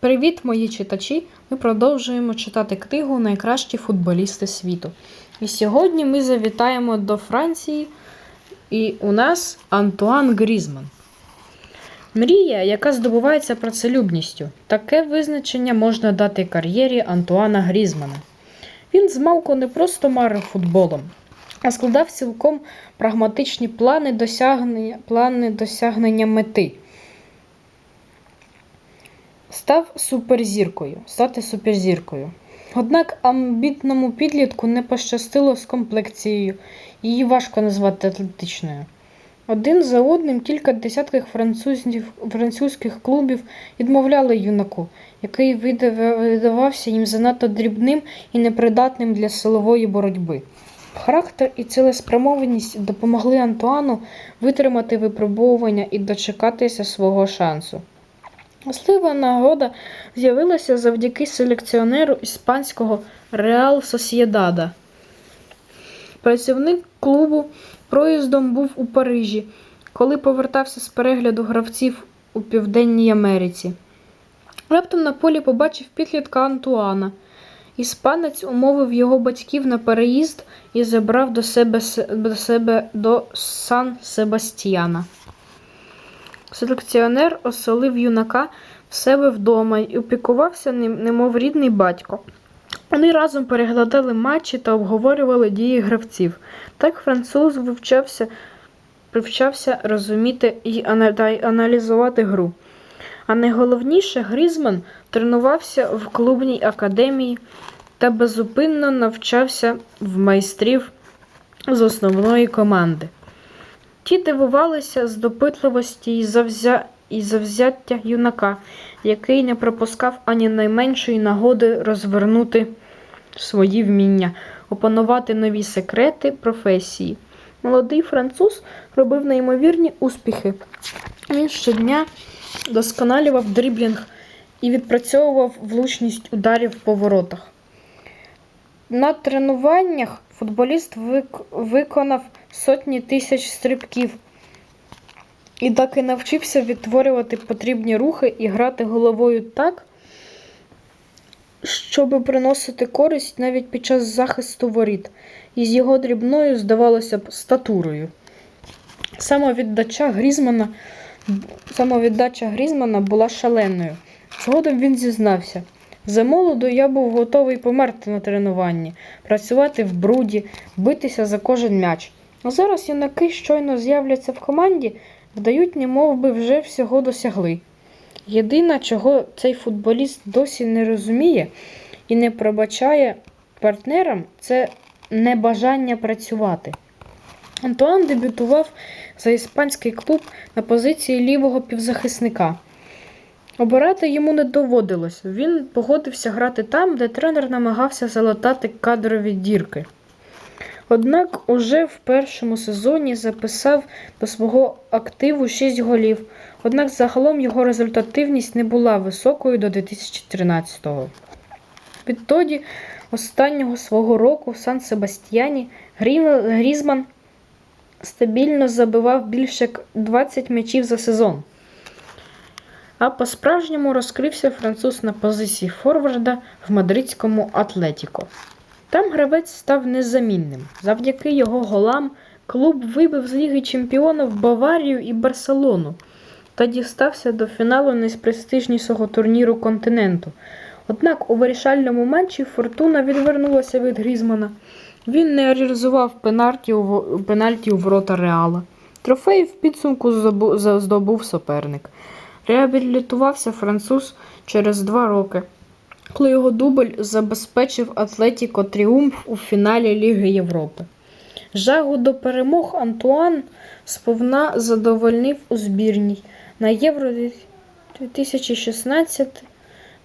Привіт, мої читачі! Ми продовжуємо читати книгу Найкращі футболісти світу. І сьогодні ми завітаємо до Франції, і у нас Антуан Грізман. Мрія, яка здобувається працелюбністю. Таке визначення можна дати кар'єрі Антуана Грізмана. Він змалку не просто марив футболом, а складав цілком прагматичні плани досягнення, плани досягнення мети. Став суперзіркою, стати суперзіркою. Однак амбітному підлітку не пощастило з комплекцією, її важко назвати атлетичною. Один за одним кілька десятків французьких клубів відмовляли юнаку, який видав- видавався їм занадто дрібним і непридатним для силової боротьби. Характер і цілеспрямованість допомогли Антуану витримати випробовування і дочекатися свого шансу. Можлива нагода з'явилася завдяки селекціонеру іспанського Реал Сосєдада. Працівник клубу проїздом був у Парижі, коли повертався з перегляду гравців у Південній Америці. Раптом на полі побачив підлітка Антуана. Іспанець умовив його батьків на переїзд і забрав до себе, до себе до Сан Себастьяна. Селекціонер оселив юнака в себе вдома і опікувався ним, немов рідний батько. Вони разом переглядали матчі та обговорювали дії гравців. Так француз вивчався, привчався розуміти і аналізувати гру. А найголовніше, Грізман тренувався в клубній академії та безупинно навчався в майстрів з основної команди. Ті дивувалися з допитливості і, завзя... і завзяття юнака, який не пропускав ані найменшої нагоди розвернути свої вміння, опанувати нові секрети професії. Молодий француз робив неймовірні успіхи. Він щодня досконалював дріблінг і відпрацьовував влучність ударів по воротах. На тренуваннях футболіст вик- виконав сотні тисяч стрибків і так і навчився відтворювати потрібні рухи і грати головою так, щоб приносити користь навіть під час захисту воріт, і з його дрібною, здавалося б, статурою. Самовіддача Грізмана, самовіддача Грізмана була шаленою. Згодом він зізнався. За молоду я був готовий померти на тренуванні, працювати в бруді, битися за кожен м'яч. А зараз юнаки щойно з'являться в команді, вдають, немов би вже всього досягли. Єдине, чого цей футболіст досі не розуміє і не пробачає партнерам, це небажання працювати. Антуан дебютував за іспанський клуб на позиції лівого півзахисника. Обирати йому не доводилось. Він погодився грати там, де тренер намагався залатати кадрові дірки. Однак уже в першому сезоні записав до свого активу 6 голів. Однак загалом його результативність не була високою до 2013-го. Відтоді, останнього свого року в Сан Себастьяні, Грі- Грізман стабільно забивав більше як 20 м'ячів за сезон. А по-справжньому розкрився француз на позиції форварда в мадридському Атлетіко. Там гравець став незамінним. Завдяки його голам клуб вибив з Ліги Чемпіонів Баварію і Барселону та дістався до фіналу найпрестижнішого турніру континенту. Однак у вирішальному матчі Фортуна відвернулася від Грізмана. Він не реалізував пенальті у, пенальті у ворота Реала. Трофей в підсумку здобув суперник. Реабілітувався француз через два роки, коли його дубль забезпечив Атлетіко тріумф у фіналі Ліги Європи. Жагу до перемог Антуан сповна задовольнив у збірній. На Євро 2016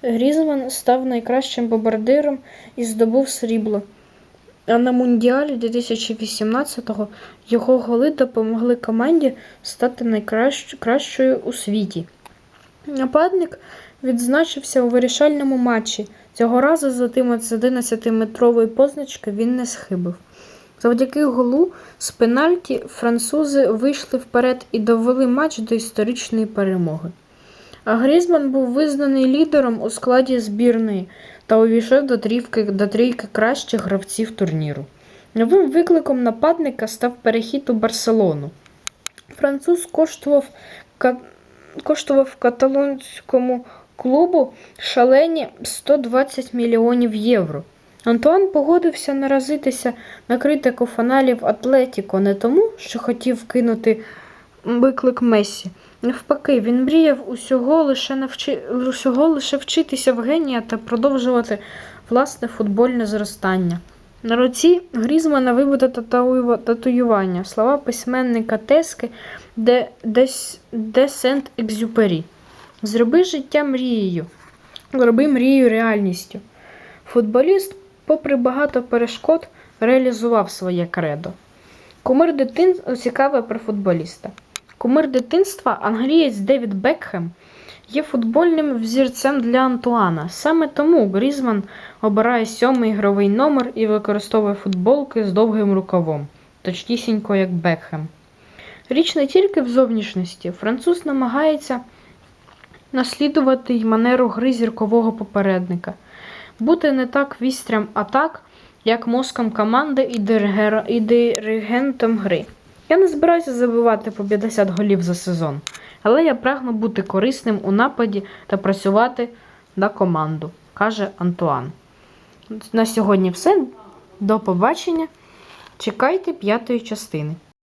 Грізман став найкращим бомбардиром і здобув срібло. А на Мундіалі 2018-го його голи допомогли команді стати найкращою у світі. Нападник відзначився у вирішальному матчі. Цього разу з 11-метрової позначки він не схибив. Завдяки голу з пенальті французи вийшли вперед і довели матч до історичної перемоги. А Грізман був визнаний лідером у складі збірної та увійшов до трійки, до трійки кращих гравців турніру. Новим викликом нападника став перехід у Барселону. Француз коштував, коштував каталонському клубу шалені 120 мільйонів євро. Антуан погодився наразитися на критику фаналів Атлетіко не тому, що хотів кинути виклик Месі. Навпаки, він мріяв усього лише, навчи... усього лише вчитися в генія та продовжувати власне футбольне зростання. На руці Грізмана татуюва- татуювання, слова письменника Тески де, де, де Сент Екзюпері. Зроби життя мрією, зроби мрію реальністю. Футболіст, попри багато перешкод, реалізував своє кредо. Кумир дитинства цікаве про футболіста. Кумир дитинства, англієць Девід Бекхем, є футбольним взірцем для Антуана. Саме тому Грізман обирає сьомий ігровий номер і використовує футболки з довгим рукавом, точнісінько як Бекхем. Річ не тільки в зовнішності. Француз намагається наслідувати й манеру гри зіркового попередника, бути не так вістрям атак, як мозком команди і, диригера- і диригентом гри. Я не збираюся забивати по 50 голів за сезон, але я прагну бути корисним у нападі та працювати на команду, каже Антуан. На сьогодні все. До побачення. Чекайте п'ятої частини.